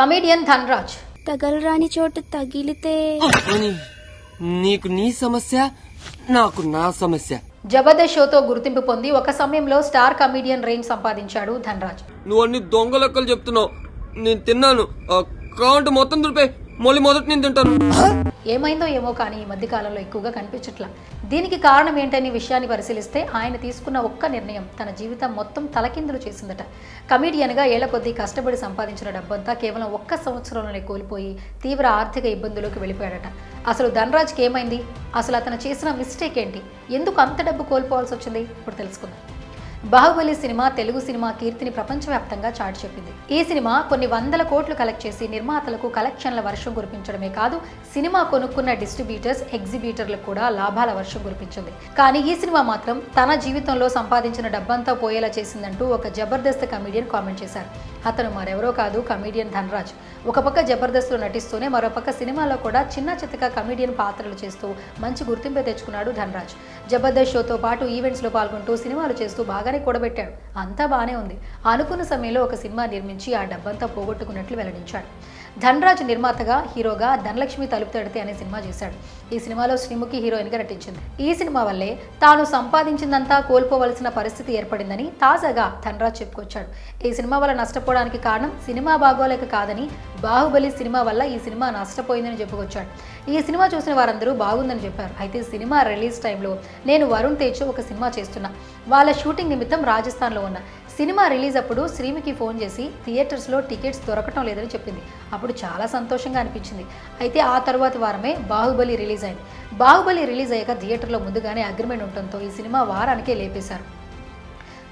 Comedian Dhanraj. తగలరాని చోటు తగిలితే నీకు నీ సమస్య నాకు నా సమస్య. జబర్దస్త్ షోతో గుర్తింపు పొంది ఒక సమయంలో స్టార్ కమీడియన్ రేంజ్ సంపాదించాడు ధనరాజ్. నువ్వు అన్ని దొంగ లెక్కలు చెప్తున్నావు. నేను తిన్నాను. ఆ కౌంట్ మొత్తం దులిపే. మళ్ళీ మొదటి నేను తింటాను. ఏమైందో ఏమో కానీ ఈ మధ్య కాలంలో ఎక్కువగా కనిపించట్లా. దీనికి కారణం ఏంటనే విషయాన్ని పరిశీలిస్తే ఆయన తీసుకున్న ఒక్క నిర్ణయం తన జీవితం మొత్తం తలకిందులు చేసిందట. కమీడియన్గా ఏళ్ళ కొద్దీ కష్టపడి సంపాదించిన డబ్బంతా కేవలం ఒక్క సంవత్సరంలోనే కోల్పోయి తీవ్ర ఆర్థిక ఇబ్బందులోకి వెళ్ళిపోయాడట. అసలు ధనరాజ్కి ఏమైంది? అసలు అతను చేసిన మిస్టేక్ ఏంటి? ఎందుకు అంత డబ్బు కోల్పోవాల్సి వచ్చింది? ఇప్పుడు తెలుసుకుందాం. బాహుబలి సినిమా తెలుగు సినిమా కీర్తిని ప్రపంచవ్యాప్తంగా చాటి చెప్పింది. ఈ సినిమా కొన్ని వందల కోట్లు కలెక్ట్ చేసి నిర్మాతలకు కలెక్షన్ల వర్షం కురిపించడమే కాదు సినిమా కొనుక్కున్న డిస్ట్రిబ్యూటర్స్ ఎగ్జిబిటర్లకు కూడా లాభాల వర్షం కురిపించింది. కానీ ఈ సినిమా మాత్రం తన జీవితంలో సంపాదించిన డబ్బంతా పోయేలా చేసిందంటూ ఒక జబర్దస్త్ కమీడియన్ కామెంట్ చేశారు. అతను మరెవరో కాదు కమీడియన్ ధనరాజ్. ఒక పక్క జబర్దస్త్లో నటిస్తూనే మరోపక్క సినిమాలో కూడా చిన్న చిత్తగా కమీడియన్ పాత్రలు చేస్తూ మంచి గుర్తింపు తెచ్చుకున్నాడు ధనరాజ్. జబర్దస్త్ షోతో పాటు ఈవెంట్స్లో పాల్గొంటూ సినిమాలు చేస్తూ బాగా బాగానే కూడబెట్టాడు. అంతా బాగానే ఉంది. అనుకున్న సమయంలో ఒక సినిమా నిర్మించి ఆ డబ్బంతా పోగొట్టుకున్నట్లు వెల్లడించాడు. ధనరాజ్ నిర్మాతగా హీరోగా ధనలక్ష్మి తలుపు తడితే అనే సినిమా చేశాడు. ఈ సినిమాలో శ్రీముఖి హీరోయిన్గా నటించింది. ఈ సినిమా వల్లే తాను సంపాదించిందంతా కోల్పోవలసిన పరిస్థితి ఏర్పడిందని తాజాగా ధనరాజ్ చెప్పుకొచ్చాడు. ఈ సినిమా వల్ల నష్టపోవడానికి కారణం సినిమా బాగోలేక కాదని బాహుబలి సినిమా వల్ల ఈ సినిమా నష్టపోయిందని చెప్పుకొచ్చాడు. ఈ సినిమా చూసిన వారందరూ బాగుందని చెప్పారు. అయితే సినిమా రిలీజ్ టైంలో నేను వరుణ్ తేజ్ ఒక సినిమా చేస్తున్నా. వాళ్ళ షూటింగ్ నిమిత్తం రాజస్థాన్లో ఉన్నా. సినిమా రిలీజ్ అప్పుడు శ్రీమికి ఫోన్ చేసి థియేటర్స్లో టికెట్స్ దొరకటం లేదని చెప్పింది. అప్పుడు చాలా సంతోషంగా అనిపించింది. అయితే ఆ తర్వాత వారమే బాహుబలి రిలీజ్ అయింది. బాహుబలి రిలీజ్ అయ్యాక థియేటర్లో ముందుగానే అగ్రిమెంట్ ఉండటంతో ఈ సినిమా వారానికే లేపేశారు.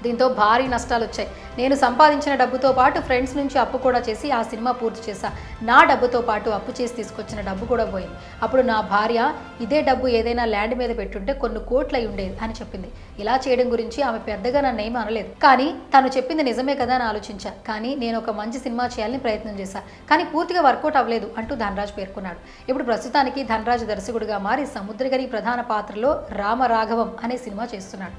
దీంతో భారీ నష్టాలు వచ్చాయి నేను సంపాదించిన డబ్బుతో పాటు ఫ్రెండ్స్ నుంచి అప్పు కూడా చేసి ఆ సినిమా పూర్తి చేశా. నా డబ్బుతో పాటు అప్పు చేసి తీసుకొచ్చిన డబ్బు కూడా పోయింది. అప్పుడు నా భార్య ఇదే డబ్బు ఏదైనా ల్యాండ్ మీద పెట్టుంటే కొన్ని కోట్లు అయి ఉండేది అని చెప్పింది. ఇలా చేయడం గురించి ఆమె పెద్దగా నన్ను ఏమీ అనలేదు. కానీ తను చెప్పింది నిజమే కదా అని ఆలోచించా. కానీ నేను ఒక మంచి సినిమా చేయాలని ప్రయత్నం చేశా. కానీ పూర్తిగా వర్కౌట్ అవ్వలేదు అంటూ ధనరాజ్ పేర్కొన్నాడు. ఇప్పుడు ప్రస్తుతానికి ధనరాజ్ దర్శకుడిగా మారి సముద్రగని ప్రధాన పాత్రలో రామరాఘవం అనే సినిమా చేస్తున్నాడు.